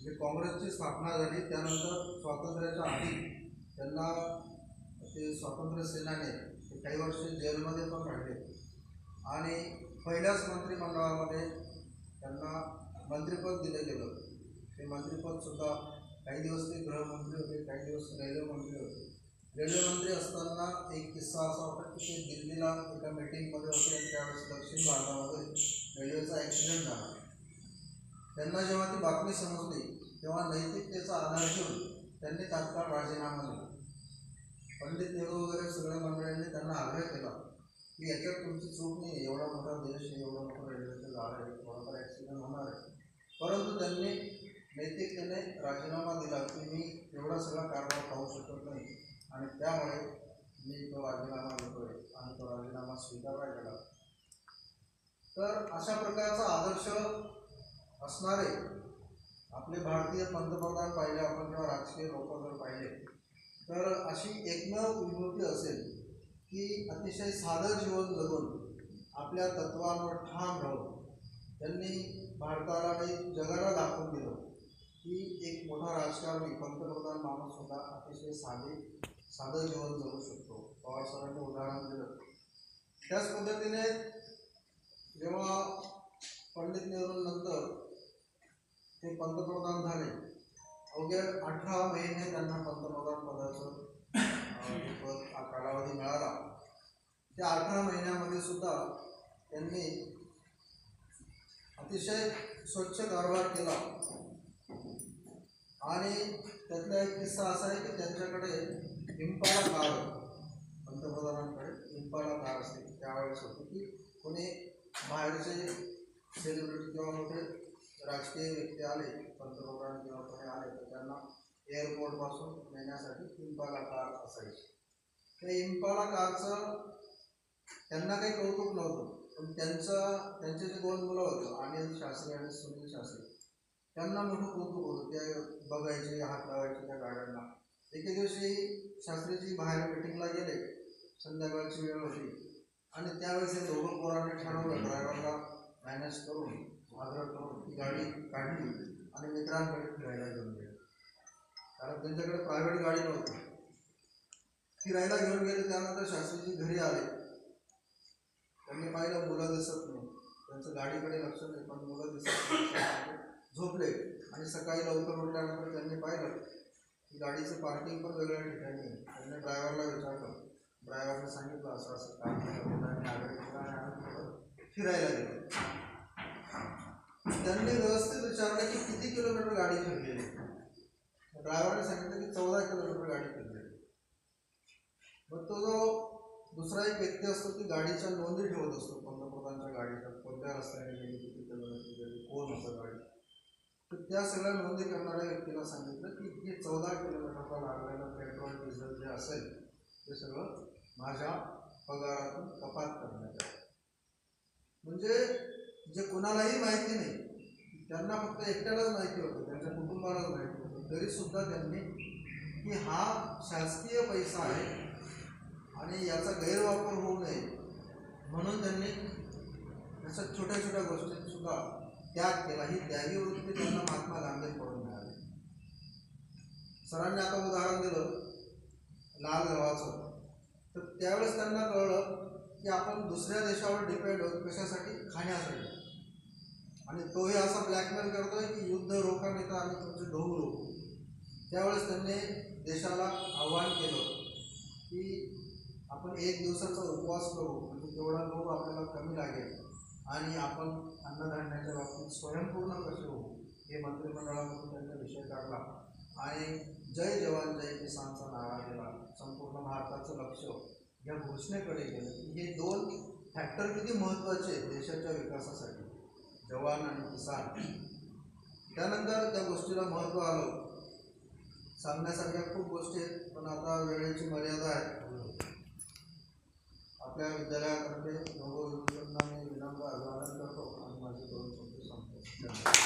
म्हणजे काँग्रेसची स्थापना झाली त्यानंतर स्वातंत्र्याच्या आधी त्यांना ते स्वातंत्र्य सेनाने ते काही वर्ष जेलमध्ये पण राहिले. आणि पहिल्याच मंत्रिमंडळामध्ये त्यांना मंत्रिपद दिलं गेलं. ते मंत्रिपदसुद्धा काही दिवस ते गृहमंत्री होते काही दिवस रेल्वेमंत्री होते. रेल्वेमंत्री असताना एक किस्सा असा होता की ते दिल्लीला एका मीटिंगमध्ये होते आणि त्यावेळेस दक्षिण भारतामध्ये रेल्वेचा ॲक्सिडेंट झाला. त्यांना जेव्हा ती बातमी समजली तेव्हा नैतिकतेचा आधार घेऊन त्यांनी तात्काळ राजीनामा दिला पंडित नेहरू वगैरे सगळ्या मंडळांनी त्यांना आग्रह केला की याच्यात तुमची चूक नाही आहे. एवढा मोठा देश आहे एवढं मोठं रेल्वेचं जाळ आहे थोडाफार ॲक्सिडेंट होणार आहे परंतु त्यांनी नैतिकतेने राजीनामा दिला की मी एवढा सगळा कारभार पाहू शकत नाही आणि त्यामुळे मी तो राजीनामा देतोय आणि तो राजीनामा स्वीकारला गेला तर अशा प्रकारचा आदर्श असणारे आपले भारतीय पंतप्रधान पाहिले आपण किंवा राजकीय लोक जर पाहिले तर अशी एकमेव विभूती असेल की अतिशय साधं जीवन जगून आपल्या तत्वांवर ठाम राहून त्यांनी भारताला आणि जगाला दाखवून दिलं की एक मोठा राजकारणी पंतप्रधान माणूस सुद्धा अतिशय साधे साधं जीवन जगू शकतो. पवार सरांनी उदाहरण दिलं. त्याच पद्धतीने जेव्हा पंडित नेहरूंनंतर ते पंतप्रधान झाले. अवघ्या अठरा महिने त्यांना पंतप्रधान पदाचं पद हा कालावधी मिळाला. त्या अठरा महिन्यामध्ये सुद्धा त्यांनी अतिशय स्वच्छ कारभार केला. आणि त्यातला एक किस्सा असा आहे की त्यांच्याकडे इम्पाला कार पंतप्रधानांकडे इम्पाला कार असते. त्यावेळेस होती की कोणी बाहेरचे सेलिब्रिटी किंवा मोठे राजकीय व्यक्ती आले पंतप्रधान किंवा कोणी आले तर त्यांना एअरपोर्टपासून नेण्यासाठी इम्पाला कार असायची. त्या इम्पाला कारचं त्यांना काही कौतुक नव्हतं पण त्यांचं त्यांचे जे दोन मुलं होते अनिल शास्त्री आणि सुनील शास्त्री त्यांना मोठं कौतुक होतं ते बघायचे हात लावायचे त्या गाड्यांना. एके दिवशी शास्त्रीजी बाहेर मिटिंगला गेले संध्याकाळची वेळ होती आणि त्यावेळेस हे दोघं पोरांनी ठरवलं ड्रायव्हरला मॅनेज करून आग्रह ती गाडी काढली आणि मित्रांकडे फिरायला घेऊन गेले. कारण त्यांच्याकडे प्रायव्हेट गाडी नव्हती. फिरायला घेऊन गेले त्यानंतर शास्त्रीजी घरी आले. त्यांनी पाहिलं मुलं दिसत नाही. त्यांचं गाडीकडे लक्ष नाही पण मुलं दिसत नाही. झोपले आणि सकाळी लवकर उठल्यानंतर त्यांनी पाहिलं की गाडीचं पार्किंग पण वेगळ्या ठिकाणी आहे. त्यांनी ड्रायव्हरला विचारलं. ड्रायव्हरने सांगितलं असं असं काम फिरायला गेलं. त्यांनी व्यवस्थित विचारलं की किती किलोमीटर गाडी फिरलेली ड्रायव्हरने सांगितलं की चौदा किलोमीटर गाडी फिरलेली मग तो जो दुसरा एक व्यक्ती असतो ती गाडीच्या नोंदी ठेवत असतो पंतप्रधानच्या गाडीच्या कोणत्या रस्त्याने गेली किती किलोमीटर गेली कोण असं गाडी? तर त्या सगळ्या नोंदी करणाऱ्या व्यक्तीला सांगितलं की हे चौदा किलोमीटरला लागलेलं पेट्रोल डिझेल जे असेल ते सगळं माझ्या पगारातून कपात करण्यात आलं. म्हणजे जे कुणालाही माहिती नाही. त्यांना फक्त एकट्यालाच माहिती होतं त्यांच्या कुटुंबालाच माहिती होतं. तरीसुद्धा त्यांनी की हा शासकीय पैसा आहे आणि याचा गैरवापर होऊ नये म्हणून त्यांनी अशा छोट्या छोट्या गोष्टींसुद्धा त्याग केला. ही त्यागी वृत्ती त्यांना महात्मा गांधींकडून मिळाली. सरांनी आता उदाहरण दिलं लाल गव्हाचं. तर त्यावेळेस त्यांना कळलं की आपण दुसऱ्या देशावर डिपेंड आहोत कशासाठी? खाण्यासाठी. आणि तोही असा ब्लॅकमेल करतोय की युद्ध रोखा नाही तर आम्ही तुमचे ढोंग रोखू. त्यावेळेस त्यांनी देशाला आव्हान केलं की आपण एक दिवसाचा उपवास करू म्हणजे तेवढा लोक आपल्याला कमी लागेल आणि आपण अन्नधान्याच्या बाबतीत स्वयंपूर्ण कसे होऊ हे मंत्रिमंडळामधून त्यांचा विषय काढला. आणि जय जवान जय किसानचा नारा दिला संपूर्ण भारताचं लक्ष या घोषणेकडे गेलं. की हे दोन फॅक्टर किती महत्त्वाचे आहेत देशाच्या विकासासाठी? जवान आणि किसान त्यानंतर त्या गोष्टीला महत्त्व आलं. सांगण्यासारख्या खूप गोष्टी आहेत पण आता वेळेची मर्यादा आहे. आपल्या विद्यालयातर्फे दोघं मी विनम्र अभिवादन करतो. आणि माझे दोन शब्द सांगतो धन्यवाद.